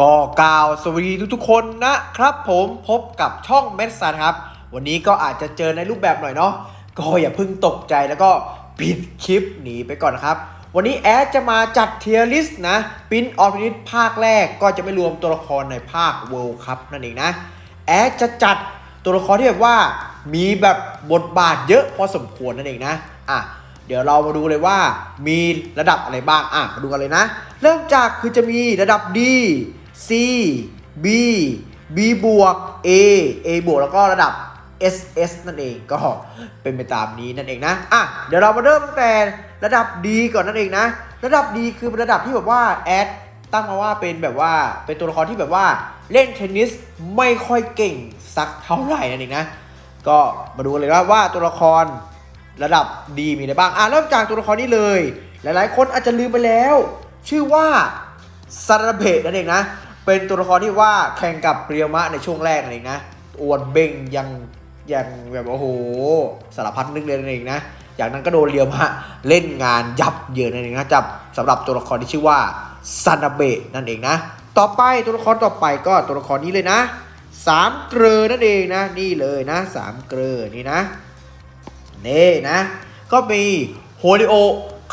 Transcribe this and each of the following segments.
ก็กล่าวสวัสดีทุกๆคนนะครับผมพบกับช่องเมสซันครับ วันนี้ก็อาจจะเจอในรูปแบบหน่อยเนาะก็อย่าเพิ่งตกใจแล้วก็ปิดคลิปหนีไปก่อนนะครับ วันนี้แอดจะมาจัดเทียร์ลิสต์นะปินออฟนิตภาคแรกก็จะไม่รวมตัวละครในภาค World Cup นั่นเองนะ แอดจะจัดตัวละครที่แบบว่ามีแบบบทบาทเยอะพอสมควรนั่นเองนะอะเดี๋ยวเรามาดูเลยว่ามีระดับอะไรบ้างอะมาดูกันเลยนะ เริ่มจากคือจะมีระดับ D C B B บวก A A บวกแล้วก็ระดับ S S นั่นเองก็เป็นไปตามนี้นั่นเองนะอะเดี๋ยวเรามาเริ่มตั้งแต่ระดับ D ก่อนนั่นเองนะ ระดับ D คือระดับที่แบบว่าแอดตั้งมาว่าเป็นแบบว่าเป็นตัวละครที่แบบว่าเล่นเทนนิสไม่ค่อยเก่งสักเท่าไหร่นั่นเองนะ ก็มาดูกันเลยว่าว่าตัวละครระดับดีมีอะไรบ้างอะเริ่มจากตัวละครนี้เลย หลายๆ คนอาจจะลืมไปแล้ว ชื่อว่า ซาราเบะนั่นเองนะ เป็นตัวละครที่ว่าแข่งกับเรียวมะในช่วงแรกนั่นเองนะอวนเบงยังยังแบบโอ้โหสารพัดนึกเลยนั่นเองนะจากนั้นก็โดนเรียวมะเล่นงานยับเยินนั่นเองนะจับสำหรับตัวละครที่ชื่อว่าซานาเบะนั่นเองนะ ต่อไปตัวละครต่อไปก็ตัวละครนี้เลยนะสามเกลอนั่นเองนะนี่เลยนะสามเกลอนี่นะนี่นะ ก็มีโฮลิโอ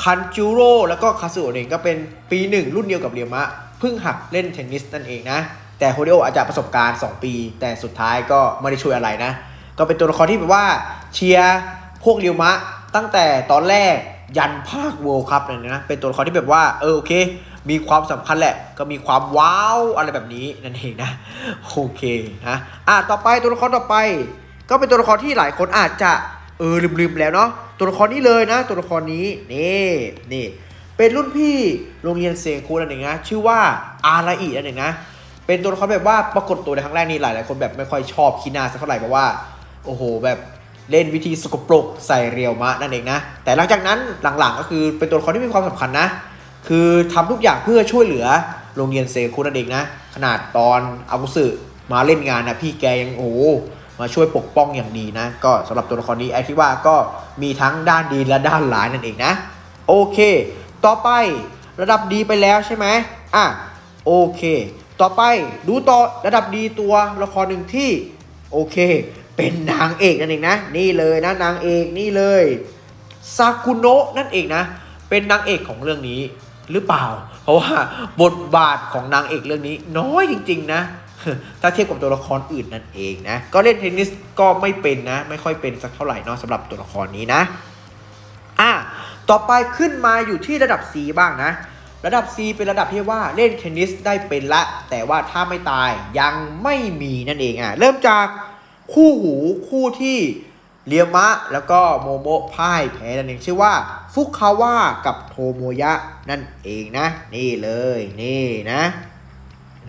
คันจูโร่แล้วก็คาสึโอเองก็เป็นปีหนึ่งรุ่นเดียวกับเรียมะเพิ่งหักเล่นเทนนิสนั่นเองนะ แต่โฮลิโออาจจะประสบการณ์ 2 ปี แต่สุดท้ายก็ไม่ได้ช่วยอะไรนะ ก็เป็นตัวละครที่แบบว่าเชียร์พวกเรียวมะตั้งแต่ตอนแรกยันภาคเวิลด์คัพเลยนะ เป็นตัวละครที่แบบว่า เออโอเค มีความสำคัญแหละ ก็มีความว้าวอะไรแบบนี้นั่นเองนะ โอเคนะ อะต่อไปตัวละครต่อไป ก็เป็นตัวละครที่หลายคนอาจจะเออลืมๆแล้วเนาะ ตัวละครนี้เลยนะ ตัวละครนี้นี่นี่เป็นรุ่นพี่โรงเรียนเซคูนั่นเองนะชื่อว่าอาราอินั่นเองนะเป็นตัวละครแบบว่าปรากฏตัวในครั้งแรกนี่หลายๆคนแบบไม่ค่อยชอบคีนาสักเท่าไหร่เพราะว่าโอ้โหแบบเล่นวิธีสกปรกใส่เรียวมะนั่นเองนะแต่หลังจากนั้นหลังๆ ก็คือเป็นตัวละครที่มีความสำคัญนะ คือทำทุกอย่างเพื่อช่วยเหลือโรงเรียนเซคูนั่นเองนะ ขนาดตอนอากุสึมาเล่นงานนะพี่แกยังโอ้ มาช่วยปกป้องอย่างดีนะ ก็สำหรับตัวละครนี้ไอคิดว่าก็มีทั้งด้านดีและด้านร้ายนั่นเองนะ โอเค ต่อไประดับดีไปแล้วใช่ไหมอะโอเค ต่อไปดูต่อระดับดีตัวละครหนึ่งที่โอเค เป็นนางเอกนั่นเองนะ นี่เลยนะนางเอกนี่เลยซากุโนะนั่นเองนะ เป็นนางเอกของเรื่องนี้หรือเปล่า เพราะว่าบทบาทของนางเอกเรื่องนี้น้อยจริง ๆ นะ ถ้าเทียบกับตัวละครอื่นนั่นเองนะ ก็เล่นเทนนิสก็ไม่เป็นนะ ไม่ค่อยเป็นสักเท่าไหร่เนอะสำหรับตัวละครนี้นะ อะ ต่อไปขึ้นมาอยู่ที่ระดับ C บ้างนะ ระดับ C เป็นระดับที่ว่าเล่นเทนนิสได้เป็นละ แต่ว่าถ้าไม่ตายยังไม่มีนั่นเองอะ เริ่มจากคู่หูคู่ที่เรียมะแล้วก็โมโมะพ่ายแพ้นั่นเองชื่อว่า ฟุคาวะกับโทโมยะนั่นเองนะ นี่เลย นี่นะ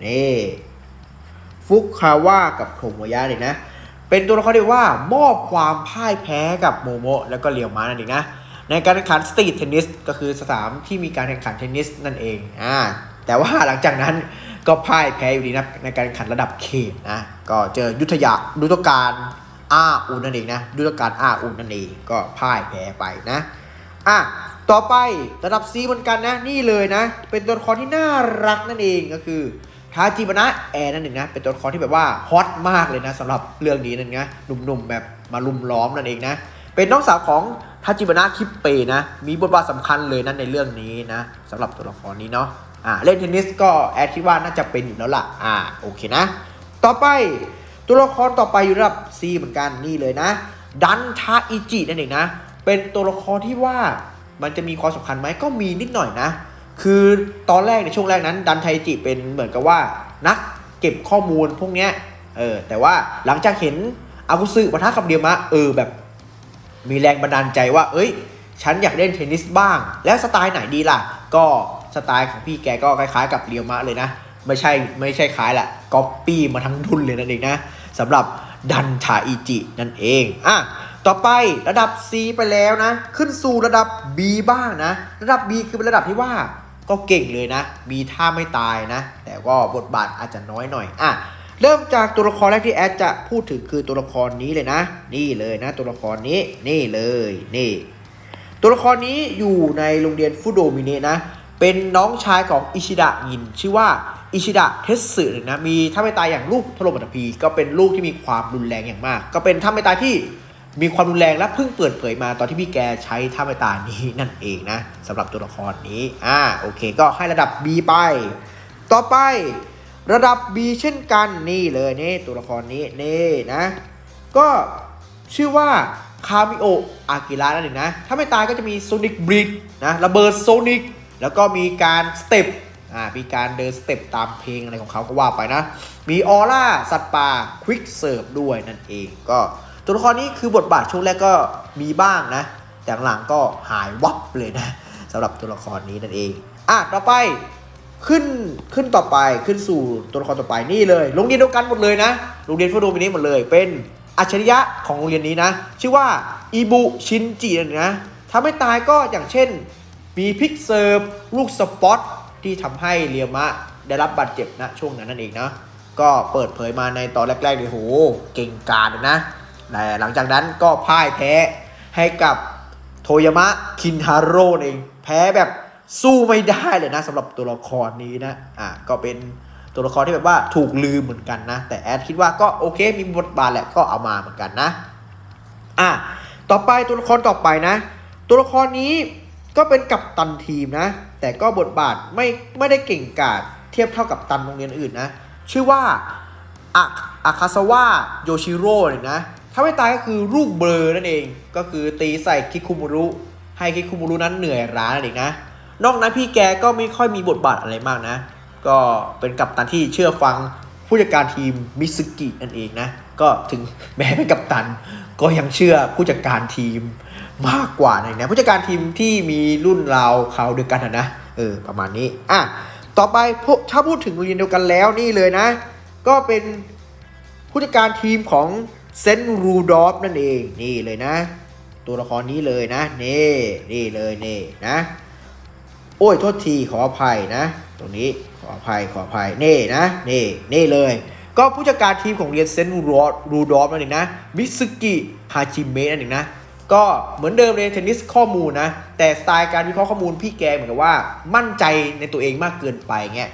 นี่ ฟุกคาวะกับโทโมยะเลยนะ เป็นตัวละครที่ว่ามอบความพ่ายแพ้กับโมโมะแล้วก็เรียวมานั่นเองนะในการแข่งขันสตรีทเทนนิสก็คือสนามที่มีการแข่งขันเทนนิสนั่นเองอ่าแต่ว่าหลังจากนั้นก็พ่ายแพ้อยู่ดีนะในการแข่งขันระดับเขตนะก็เจอยุทธยายุทธการอาอุนนั่นเองนะยุทธการอาอุนนั่นเองก็พ่ายแพ้ไปนะอะต่อไประดับ C เหมือนกันนะนี่เลยนะ เป็นตัวละครที่น่ารักนั่นเองก็คือ ทาจิบนะแอร์นั่นเองนะ เป็นตัวละครที่แบบว่าฮอตมากเลยนะสำหรับเรื่องนี้นั่นนะหนุ่มๆแบบมาลุมล้อมนั่นเองนะ เป็นน้องสาวของทาจิบนะคิปเปนะ มีบทบาทสำคัญเลยนะในเรื่องนี้นะสำหรับตัวละครนี้เนาะอ่าเล่นเทนนิสก็แอดคิดว่าน่าจะเป็นอยู่แล้วล่ะอ่าโอเคนะ ต่อไปตัวละครต่อไปอยู่ระดับ C เหมือนกันนี่เลยนะ ดันทาอิจินั่นเองนะ เป็นตัวละครที่ว่ามันจะมีความสำคัญไหมก็มีนิดหน่อยนะ คือตอนแรกในช่วงแรกนั้น ดันไทจิเป็นเหมือนกับว่านักเก็บข้อมูลพวกเนี้ยเออแต่ว่าหลังจากเห็นอากุสึปะทะกับเดียมะเออแบบ มีแรงบันดาลใจว่า เอ้ย ฉันอยากเล่นเทนนิสบ้าง แล้วสไตล์ไหนดีล่ะ ก็สไตล์ของพี่แกก็คล้ายๆ กับเรียมะเลยนะ ไม่ใช่ไม่ใช่คล้ายแหละก๊อปปี้มาทั้งดุนเลยนั่นเองนะสำหรับดันทาอิจินั่นเองอะต่อไประดับ C ไปแล้วนะ ขึ้นสู่ระดับ B บ้างนะ ระดับ B คือเป็นระดับที่ว่า ก็เก่งเลยนะ มีท่าไม่ตายนะ แต่ก็บทบาทอาจจะน้อยหน่อยอะเริ่มจากตัวละครแรกที่แอดจะพูดถึงคือตัวละครนี้เลยนะ นี่เลยนะ ตัวละครนี้นี่เลยนี่ ตัวละครนี้อยู่ในโรงเรียนฟุโดมิเนะนะ เป็นน้องชายของอิชิดะยิน ชื่อว่าอิชิดะเทสสึนะมีท่าไม่ตายอย่างลูกถล่มปัตภีก็เป็นลูกที่มีความรุนแรงอย่างมาก ก็เป็นท่าไม่ตายที่ มีความรุนแรงและเพิ่งเปิดเผยมาตอนที่พี่แกใช้ท่าไมตายนี้นั่นเองนะสำหรับตัวละครนี้อ่าโอเค ก็ให้ระดับ B ไป ต่อไประดับ B เช่นกันนี่เลยนี่ตัวละครนี้นี่นะ ก็ชื่อว่าคามิโออากิระนั่นเองนะ ถ้าไม่ตายก็จะมีโซนิกบริดนะระเบิดโซนิกแล้วก็มีการสเต็ปอ่ามีการเดินสเต็ปตามเพลงอะไรของเขาก็ว่าไปนะ มีออร่าสัตว์ป่าควิกเสิร์ฟด้วยนั่นเองก็ ตัวละครนี้คือบทบาทช่วงแรกก็มีบ้างนะ แต่หลังก็หายวับเลยนะสำหรับตัวละครนี้นั่นเอง อะต่อไปขึ้นขึ้นต่อไปขึ้นสู่ตัวละครต่อไปนี่เลยโรงเรียนเดียวกันหมดเลยนะโรงเรียนฟูโดมินิหมดเลย เป็นอัจฉริยะของโรงเรียนนี้นะ ชื่อว่าอีบุชินจินะถ้าไม่ตายก็อย่างเช่นมีพิกเซิร์ฟลูกสปอตที่ทำให้เรียมะได้รับบาดเจ็บนะช่วงนั้นนั่นเองนะก็เปิดเผยมาในตอนแรกๆเลยโหเก่งกาจเลยนะ หลังจากนั้นก็พ่ายแพ้ให้กับโทยามะคินทาโร่เองแพ้แบบสู้ไม่ได้เลยนะสำหรับตัวละครนี้นะอะก็เป็นตัวละครที่แบบว่าถูกลืมเหมือนกันนะ แต่แอดคิดว่าก็โอเคมีบทบาทแหละก็เอามาเหมือนกันนะอะต่อไปตัวละครต่อไปนะ ตัวละครนี้ก็เป็นกัปตันทีมนะ แต่ก็บทบาทไม่ไม่ได้เก่งกาจเทียบเท่ากับตันโรงเรียนอื่นนะ ชื่อว่าอะอาคาซาวะโยชิโร่เนี่ยนะ ถ้าไม่ตายก็คือลูกเบลอนั่นเอง ก็คือตีใส่คิคุมุรุ ให้คิคุมุรุนั้นเหนื่อยร้านั่นเองนะ นอกนั้นพี่แกก็ไม่ค่อยมีบทบาทอะไรมากนะ ก็เป็นกัปตันที่เชื่อฟังผู้จัดการทีมมิสกินั่นเองนะ ก็ถึงแม้เป็นกัปตัน ก็ยังเชื่อผู้จัดการทีมมากกว่านั่นเองนะผู้จัดการทีมที่มีรุ่นราวเขาเดียวกันนะเออประมาณนี้อะต่อไปพวกถ้าพูดถึงเรียนเดียวกันแล้วนี่เลยนะ ก็เป็นผู้จัดการทีมของ เซนรูดอฟนั่นเองนี่เลยนะ ตัวละครนี้เลยนะนี่นี่เลยนี่นะ โอ้ยโทษทีขออภัยนะ ตรงนี้ขออภัยขออภัยนี่นะนี่นี่เลย ก็ผู้จัดการทีมของเรียนเซนรูดอฟนั่นเองนะมิสกิฮาจิเมะนั่นเองนะก็เหมือนเดิมเลยเทนนิสข้อมูลนะ แต่สไตล์การวิเคราะห์ข้อมูลพี่แกเหมือนกับว่า มั่นใจในตัวเองมากเกินไปเงี้ย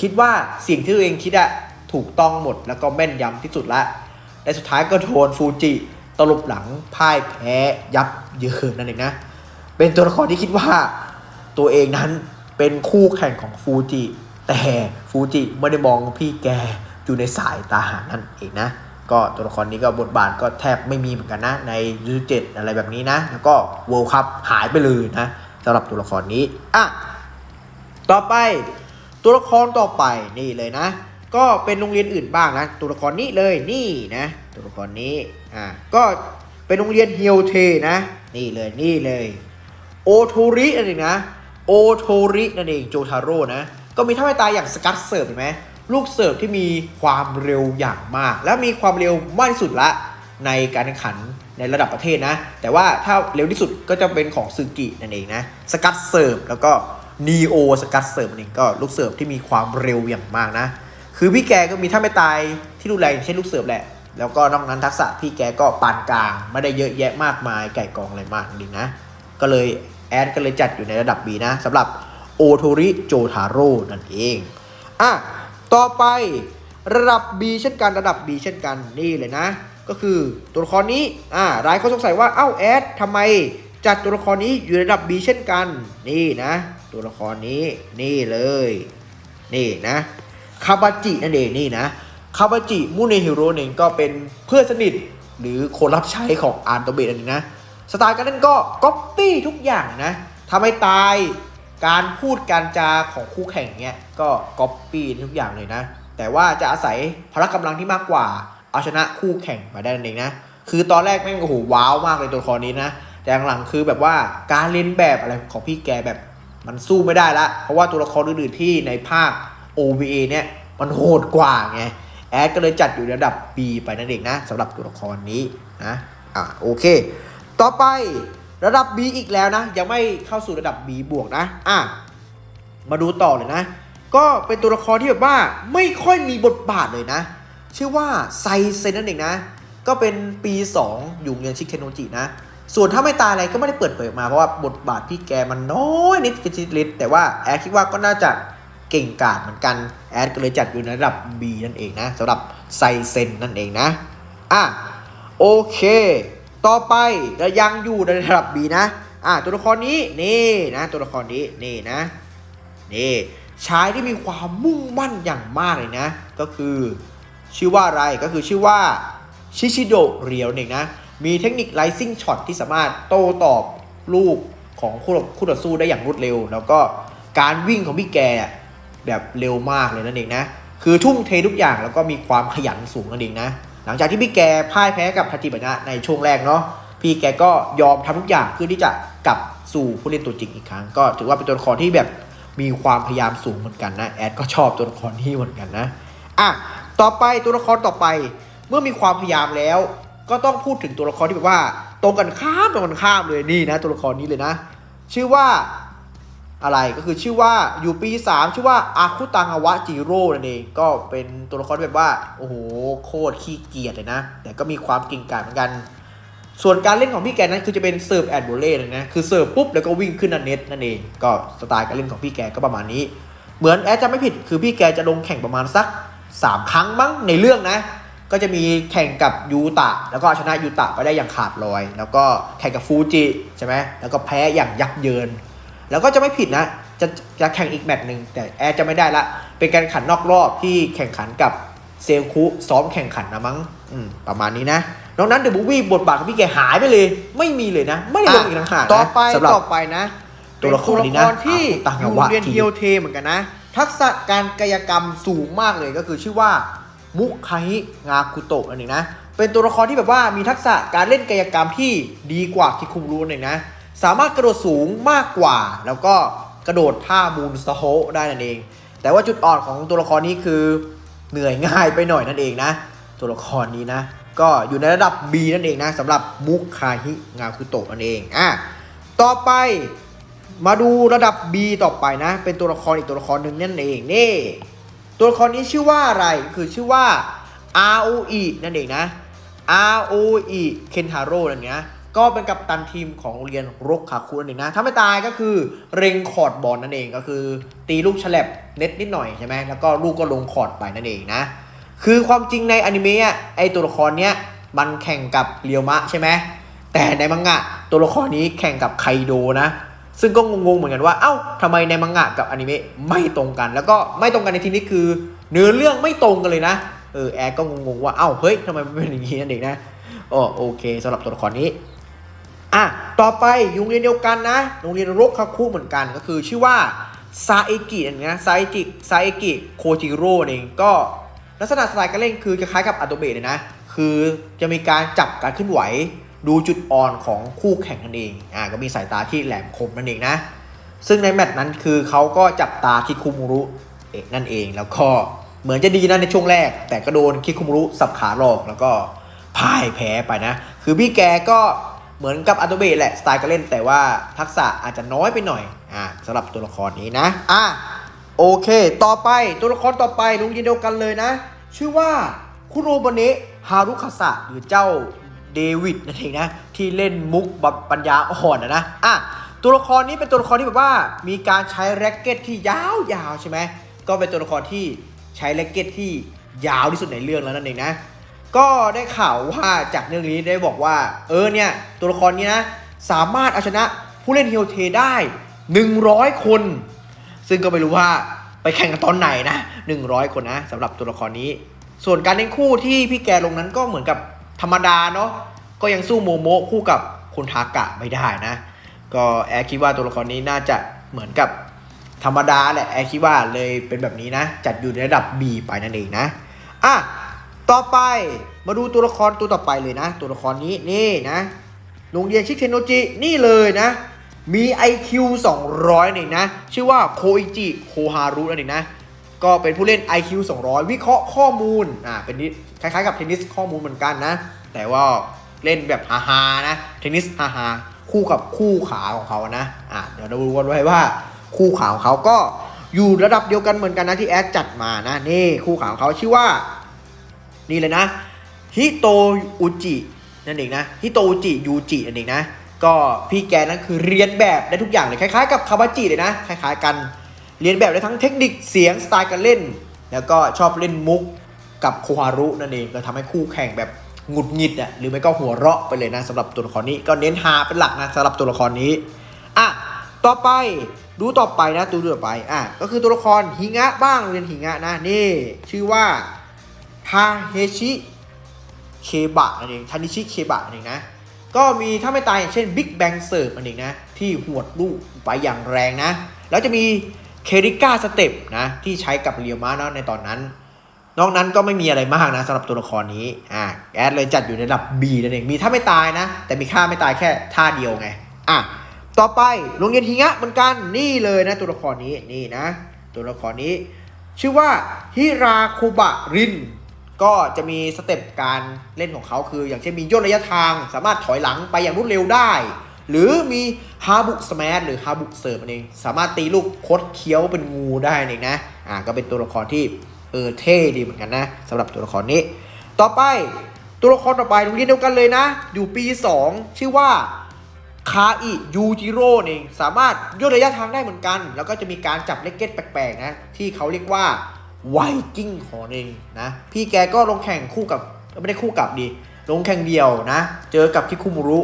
คิดว่าสิ่งที่ตัวเองคิดอะถูกต้องหมดแล้วก็แม่นยำที่สุดละ แต่สุดท้ายก็โดนฟูจิตลบหลังพ่ายแพ้ยับเยินนั่นเองนะ เป็นตัวละครที่คิดว่าตัวเองนั้นเป็นคู่แข่งของฟูจิ แต่ฟูจิไม่ได้มองพี่แกอยู่ในสายตานั่นเองนะ ก็ตัวละครนี้ก็บทบาทก็แทบไม่มีเหมือนกันนะ ในยูเจ็ดอะไรแบบนี้นะ แล้วก็เวิลด์คัพหายไปเลยนะสำหรับตัวละครนี้ อะ ต่อไปตัวละครต่อไปนี่เลยนะ ก็เป็นโรงเรียนอื่นบ้างนะ ตัวละครนี้เลยนี่นะ ตัวละครนี้อ่าก็เป็นโรงเรียนเฮียวเทนะ นี่เลยนี่เลยโอโทรินั่นเองนะโอโทรินั่นเองโจทาโร่นะ ก็มีท่าไม่ตายอย่างสกัดเสิร์ฟเห็นไหมลูกเสิร์ฟที่มีความเร็วอย่างมาก และมีความเร็วมากที่สุดละในการแข่งขันในระดับประเทศนะ แต่ว่าถ้าเร็วที่สุดก็จะเป็นของซึกินั่นเองนะสกัดเสิร์ฟแล้วก็นีโอสกัดเสิร์ฟนี่ก็ลูกเสิร์ฟที่มีความเร็วอย่างมากนะ คือพี่แกก็มีท่าไม่ตายที่รุนแรงอย่างเช่นลูกเสิร์ฟแหละ แล้วก็นอกนั้นทักษะพี่แกก็ปานกลาง ไม่ได้เยอะแยะมากมายไก่กองอะไรมากจริงๆนะ ก็เลยแอดก็เลยจัดอยู่ในระดับ B นะสำหรับโอโทริโจทาโร่นั่นเอง อะ ต่อไประดับ B เช่นกันระดับ B เช่นกันนี่เลยนะ ก็คือตัวละครนี้อ่าหลายคนสงสัยว่าเอ้าแอดทำไมจัดตัวละครนี้อยู่ในระดับ B เช่นกัน นี่นะ ตัวละครนี้นี่เลย นี่นะ คาบาจินั่นเองนี่นะคาบาจิมูเนฮิโร่เองก็เป็นเพื่อนสนิทหรือคนรับใช้ของอานโตเบะนั่นเองนะสไตล์การเล่นก็ก๊อปปี้ทุกอย่างนะทำให้ตายการพูดการจาของคู่แข่งเนี้ยก็ก๊อปปี้ทุกอย่างเลยนะ แต่ว่าจะอาศัยพละกำลังที่มากกว่า เอาชนะคู่แข่งมาได้นั่นเองนะ คือตอนแรกแม่งโอ้โหว้าวมากเลยตัวละครนี้นะ แต่หลังๆคือแบบว่าการเล่นแบบอะไรของพี่แกแบบมันสู้ไม่ได้ละ เพราะว่าตัวละครอื่นๆที่ในภาค OVA เนี่ยมันโหดกว่าไงแอดก็เลยจัดอยู่ระดับ B ไปนั่นเองนะสำหรับตัวละครนี้นะอะโอเค ต่อไประดับ B อีกแล้วนะ ยังไม่เข้าสู่ระดับ B บวกนะอะมาดูต่อเลยนะ ก็เป็นตัวละครที่แบบว่าไม่ค่อยมีบทบาทเลยนะ ชื่อว่าไซเซนนั่นเองนะ ก็เป็นปี 2 อยู่โรงเรียนชิเคโนจินะ ส่วนถ้าไม่ตายอะไรก็ไม่ได้เปิดเผยมาเพราะว่าบทบาทพี่แกมันน้อยนิดกระชิดลิดแต่ว่าแอดคิดว่าก็น่าจะ เก่งกาจเหมือนกัน แอดก็เลยจัดอยู่ในระดับ B นั่นเองนะสำหรับไซเซนนั่นเองนะ อะ โอเค ต่อไปเรายังอยู่ในระดับ B นะ อะ ตัวละครนี้นี่นะ ตัวละครนี้นี่นะ นี่ชายที่มีความมุ่งมั่นอย่างมากเลยนะ ก็คือชื่อว่าอะไรก็คือชื่อว่าชิชิโดเรียวเองนะ มีเทคนิคไลซิ่งช็อตที่สามารถโต้ตอบลูกของคู่คู่ต่อสู้ได้อย่างรวดเร็ว แล้วก็การวิ่งของพี่แก แบบเร็วมากเลยนั่นเองนะ คือทุ่มเททุกอย่างแล้วก็มีความขยันสูงนั่นเองนะ หลังจากที่พี่แกพ่ายแพ้กับทาจิบะนะในช่วงแรกเนาะ พี่แกก็ยอมทำทุกอย่างเพื่อที่จะกลับสู่ผู้เล่นตัวจริงอีกครั้ง ก็ถือว่าเป็นตัวละครที่แบบมีความพยายามสูงเหมือนกันนะ แอดก็ชอบตัวละครนี้เหมือนกันนะ อะ ต่อไปตัวละครต่อไป เมื่อมีความพยายามแล้ว ก็ต้องพูดถึงตัวละครที่แบบว่าตรงกันข้ามตรงกันข้ามเลยนี่นะ ตัวละครนี้เลยนะ ชื่อว่า อะไรก็คือชื่อว่าอยู่ปี 3 ชื่อว่าอาคุตังอวะจิโร่นั่นเองก็เป็นตัวละครแบบว่า โอ้โห โคตรขี้เกียจเลยนะ แต่ก็มีความเก่งกาจเหมือนกัน ส่วนการเล่นของพี่แกนั้นคือจะเป็นเสิร์ฟแอดโบเล่เลยนะ คือเสิร์ฟปุ๊บแล้วก็วิ่งขึ้นนันเน็ตนั่นเอง ก็สไตล์การเล่นของพี่แกก็ประมาณนี้ เหมือนแอดจะไม่ผิดคือพี่แกจะลงแข่งประมาณสัก 3 ครั้งมั้งในเรื่องนะ ก็จะมีแข่งกับยูตะแล้วก็ชนะยูตะไปได้อย่างขาดลอย แล้วก็แข่งกับฟูจิใช่ไหมแล้วก็แพ้อย่างยับเยิน แล้วก็จะไม่ผิดนะ จะจะแข่งอีกแมตช์หนึ่งแต่แอร์จะไม่ได้ละ เป็นการขันนอกรอบที่แข่งขันกับเซลคุซ้อมแข่งขันนะมั้งอืมประมาณนี้นะนอกนั้นเดอะบูวี่บทบาทของพี่แกหายไปเลย ไม่มีเลยนะ ไม่ได้ลงอีกต่างหากนะต่อไปสำหรับต่อไปนะตัวละครนี้นะเป็ตัวละครที่อะอยู่ต่างเรียนจังหวะเทียวเทเหมือนกันนะ ทักษะการกายกรรมสูงมากเลยก็คือชื่อว่ามุคาฮิงาคุโตะนั่นเองนะ เป็นตัวละครที่แบบว่ามีทักษะการเล่นกายกรรมที่ดีกว่าคิคุมรุนเองนะ สามารถกระโดดสูงมากกว่า แล้วก็กระโดดท่ามูนสโฮได้นั่นเอง แต่ว่าจุดอ่อนของตัวละครนี้คือเหนื่อยง่ายไปหน่อยนั่นเองนะ ตัวละครนี้นะ ก็อยู่ในระดับ B นั่นเองนะสำหรับมุคาฮิงาคุโตะนั่นเองอะต่อไปมาดูระดับ B ต่อไปนะ เป็นตัวละครอีกตัวละครหนึ่งนั่นเองนี่ตัวละครนี้ชื่อว่าอะไรคือชื่อว่า ROE นั่นเองนะ ROE เคนทาโร่นั่นเนี้ย ก็เป็นกัปตันทีมของโรงเรียนรกคาคุนั่นเองนะ ถ้าไม่ตายก็คือเร็งคอร์ดบอลนั่นเองก็คือ ตีลูกฉลับเน็ตนิดหน่อยใช่ไหมแล้วก็ลูกก็ลงคอร์ดไปนั่นเองนะ คือความจริงในอนิเมะไอตัวละครเนี้ยมันแข่งกับเรียวมะใช่ไหมแต่ในมังงะตัวละครนี้แข่งกับไคโดนะ ซึ่งก็งงๆเหมือนกันว่า เอ้าทำไมในมังงะกับอนิเมะไม่ตรงกัน แล้วก็ไม่ตรงกันในทีนี้คือ เนื้อเรื่องไม่ตรงกันเลยนะ เออแอร์ก็งงๆว่า เอ้าเฮ้ยทำไมมันเป็นอย่างนี้นั่นเองนะอ๋อโอเคสำหรับตัวละครนี้ อะต่อไปอยู่โรงเรียนเดียวกันนะโรงเรียนรกคาคุเหมือนกันก็คือชื่อว่าซาเอกิอันนี้นะซาเอกิซาเอกิโคจิโร่เองก็ลักษณะสไตล์การเล่นคือคล้ายๆกับอาโตเบะเลยนะ คือจะมีการจับการเคลื่อนไหว ดูจุดอ่อนของคู่แข่งนั่นเองอ่าก็มีสายตาที่แหลมคมนั่นเองนะ ซึ่งในแมตช์นั้นคือเขาก็จับตาคิคุมุรุเอกนั่นเองแล้วก็เหมือนจะดีนะในช่วงแรก แต่ก็โดนคิคุมุรุสับขาหลอกแล้วก็พ่ายแพ้ไปนะ คือพี่แกก็ เหมือนกับอาโตเบแหละสไตล์การเล่นแต่ว่าทักษะอาจจะน้อยไปหน่อยอ่าสำหรับตัวละครนี้นะอะโอเค ต่อไปตัวละครต่อไปโรงเรียนเดียวกันเลยนะ ชื่อว่าคุโรบเนะฮารุคาสะหรือเจ้าเดวิดนั่นเองนะ ที่เล่นมุกแบบปัญญาอ่อนนะนะอะตัวละครนี้เป็นตัวละครที่แบบว่า มีการใช้แร็กเก็ตที่ยาวๆใช่ไหมก็เป็นตัวละครที่ใช้แร็กเก็ตที่ยาวที่สุดในเรื่องแล้วนั่นเองนะ ก็ได้ข่าวว่าจากเรื่องนี้ได้บอกว่า เออเนี่ย ตัวละครนี้นะ สามารถเอาชนะผู้เล่นเฮลเทได้ 100 คน ซึ่งก็ไม่รู้ว่าไปแข่งกันตอนไหนนะ 100 คนนะสำหรับตัวละครนี้ ส่วนการเล่นคู่ที่พี่แกลงนั้นก็เหมือนกับธรรมดาเนาะก็ยังสู้โมโมคู่กับคุณทากะไม่ได้นะ ก็แอร์คิดว่าตัวละครนี้น่าจะเหมือนกับธรรมดาแหละแอร์คิดว่าเลยเป็นแบบนี้นะ จัดอยู่ในระดับ B ไปนั่นเองนะอะ ต่อไปมาดูตัวละครตัวต่อไปเลยนะ ตัวละครนี้นี่นะโรงเรียนชิคเทโนจินี่เลยนะ มี IQ 200นี่นะ ชื่อว่าโคอิจิโคฮารุนั่นเองนะ ก็เป็นผู้เล่น IQ 200 วิเคราะห์ข้อมูลอ่าเป็นนิคล้ายๆกับเทนนิสข้อมูลเหมือนกันนะ แต่ว่าเล่นแบบฮาๆนะ เทนนิสฮาๆคู่กับคู่ขาของเขานะอ่าเดี๋ยวเราดูกันไว้ว่าคู่ขาของเขาก็อยู่ระดับเดียวกันเหมือนกันนะที่แอดจัดมานะนี่คู่ขาของเขาชื่อว่า นี่เลยนะฮิโตอุจินั่นเองนะฮิโตอุจิยูจินั่นเองนะก็พี่แกนั้นคือเรียนแบบได้ทุกอย่างเลยคล้ายๆ กับคาบาจิเลยนะคล้ายๆกัน เรียนแบบได้ทั้งเทคนิคเสียงสไตล์การเล่น แล้วก็ชอบเล่นมุกกับโคฮารุนั่นเองก็ทำให้คู่แข่งแบบหงุดหงิดอะหรือไม่ก็หัวเราะไปเลยนะสำหรับตัวละครนี้ก็เน้นฮาเป็นหลักนะสำหรับตัวละครนี้อะต่อไปดูต่อไปนะดูต่อไปอะก็คือตัวละครฮิงะบ้างโรงเรียนฮิงะนะนี่ ชื่อว่า ทาเฮชิเคบะนั่นเองทานิชิเคบะนั่นเองนะ ก็มีถ้าไม่ตายอย่างเช่น Big Bang เสิร์ฟอันเองนะ ที่หวดลูกไปอย่างแรงนะ แล้วจะมีเคริก้าสเต็ปนะ ที่ใช้กับเรียวมาเนาะในตอนนั้น นอกนั้นก็ไม่มีอะไรมากนะสำหรับตัวละครนี้อะแอดเลยจัดอยู่ในระดับ B นั่นเองมีถ้าไม่ตายนะ แต่มีค่าไม่ตายแค่ท่าเดียวไงอะต่อไปโรงเรียนฮิงะเหมือนกันนี่เลยนะตัวละครนี้นี่นะ ตัวละครนี้ ชื่อว่าฮิราคุบะริน ก็จะมีสเต็ปการเล่นของเขาคือ อย่างเช่นมีย่นระยะทางสามารถถอยหลังไปอย่างรวดเร็วได้ หรือมีฮาบุสแมชหรือฮาบุเสิร์ฟเองสามารถตีลูกคดเคี้ยวเป็นงูได้เองนะอ่าก็เป็นตัวละครที่เออเท่ดีเหมือนกันนะสำหรับตัวละครนี้ ต่อไปตัวละครต่อไปโรงเรียนเดียวกันเลยนะ อยู่ปี 2 ชื่อว่าคาอิยูจิโร่เองสามารถย่นระยะทางได้เหมือนกัน แล้วก็จะมีการจับเลกเก็ตแปลกๆนะที่เขาเรียกว่า ไวกิ้งหอนเองนะ พี่แกก็ลงแข่งคู่กับไม่ได้คู่กับดี ลงแข่งเดียวนะ เจอกับคิคุมุรุ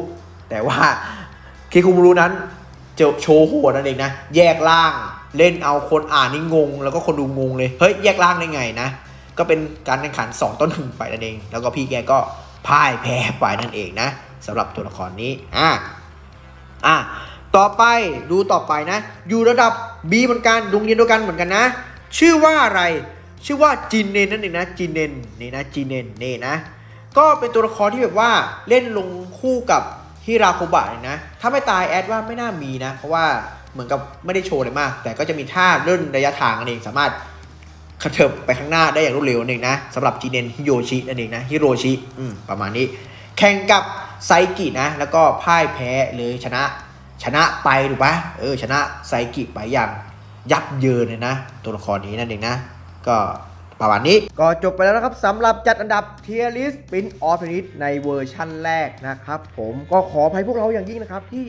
แต่ว่าคิคุมุรุนั้นเจอโชว์หัวนั่นเองนะ แยกล่างเล่นเอาคนอ่านนี่งง แล้วก็คนดูงงเลย เฮ้ย แยกล่างได้ไงนะ ก็เป็นการแข่งขัน 2 ต้นหนึ่งไปนั่นเอง แล้วก็พี่แกก็พ่ายแพ้ไปนั่นเองนะสำหรับตัวละครนี้ อะ อะ ต่อไปดูต่อไปนะ อยู่ระดับ B เหมือนกันโรงเรียนเดียวกันเหมือนกันนะ ชื่อว่าอะไร ชื่อว่าจินเนนนั่นเองนะจินเนนนี่นะจินเนนนี่นะ ก็เป็นตัวละครที่แบบว่าเล่นลงคู่กับฮิราโคบะเลยนะ ถ้าไม่ตายแอดว่าไม่น่ามีนะ เพราะว่าเหมือนกับไม่ได้โชว์อะไรมาก แต่ก็จะมีท่าเล่นระยะทางนั่นเองสามารถกระเถิบไปข้างหน้าได้อย่างรวดเร็วนั่นเองนะสำหรับจีเนนฮิโยชินั่นเองนะฮิโรชิอืมประมาณนี้ แข่งกับไซกินะ แล้วก็พ่ายแพ้หรือชนะชนะไปถูกปะเออชนะไซกิไปอย่าง ยับเยินเลยนะ ตัวละครนี้นั่นเองนะ ก็ประมาณนี้ก็จบไปแล้วนะครับสำหรับจัดอันดับเทียริสปินออฟนิสในเวอร์ชั่นแรกนะครับผมก็ขออภัยพวกเราอย่างยิ่งนะครับ ที่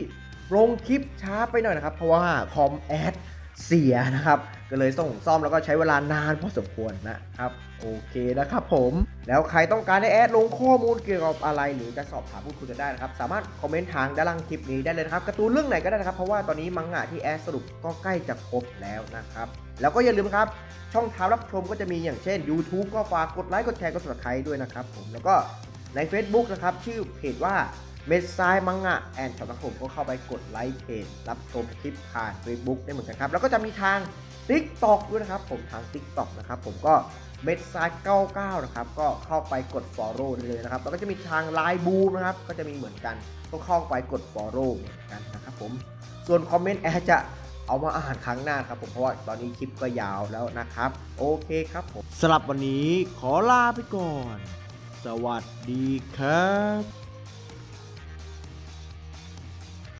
ลงคลิปช้าไปหน่อยนะครับ เพราะว่าคอมแอดเสียนะครับ ก็เลยส่งซ่อมแล้วก็ใช้เวลานานพอสมควรนะครับ โอเคนะครับผม แล้วใครต้องการให้แอดลงข้อมูลเกี่ยวกับอะไร หรือจะสอบถามพูดคุยกันได้นะครับ สามารถคอมเมนต์ทางด้านล่างคลิปนี้ได้เลยนะครับการ์ตูนเรื่องไหนก็ได้นะครับ เพราะว่าตอนนี้มังงะที่แอดสรุปก็ใกล้จะครบแล้วนะครับ แล้วก็อย่าลืมครับ ช่องทางรับชมก็จะมีอย่างเช่น YouTube ก็ฝากกดไลค์กดแชร์กด subscribe ด้วยนะครับผม แล้วก็ใน Facebook นะครับชื่อเพจว่าเมสไซมังงะแอนช็อปนะครับผมก็เข้าไปกดไลค์เพจรับชมคลิปผ่าน Facebook ได้เหมือนกันครับ แล้วก็จะมีทาง TikTok ด้วยนะครับ ผมทาง TikTok นะครับผมก็เมสไซ99 นะครับ ก็เข้าไปกด Follow ได้เลยนะครับ แล้วก็จะมีทาง Line บูมนะครับ ก็จะมีเหมือนกัน ก็เข้าไปกด Follow เหมือนกันนะครับผม ส่วนคอมเมนต์แอดจะเอามาอ่านครั้งหน้าครับผมเพราะว่าตอนนี้คลิปก็ยาวแล้วนะครับ โอเคครับผมสำหรับวันนี้ขอลาไปก่อน สวัสดีครับ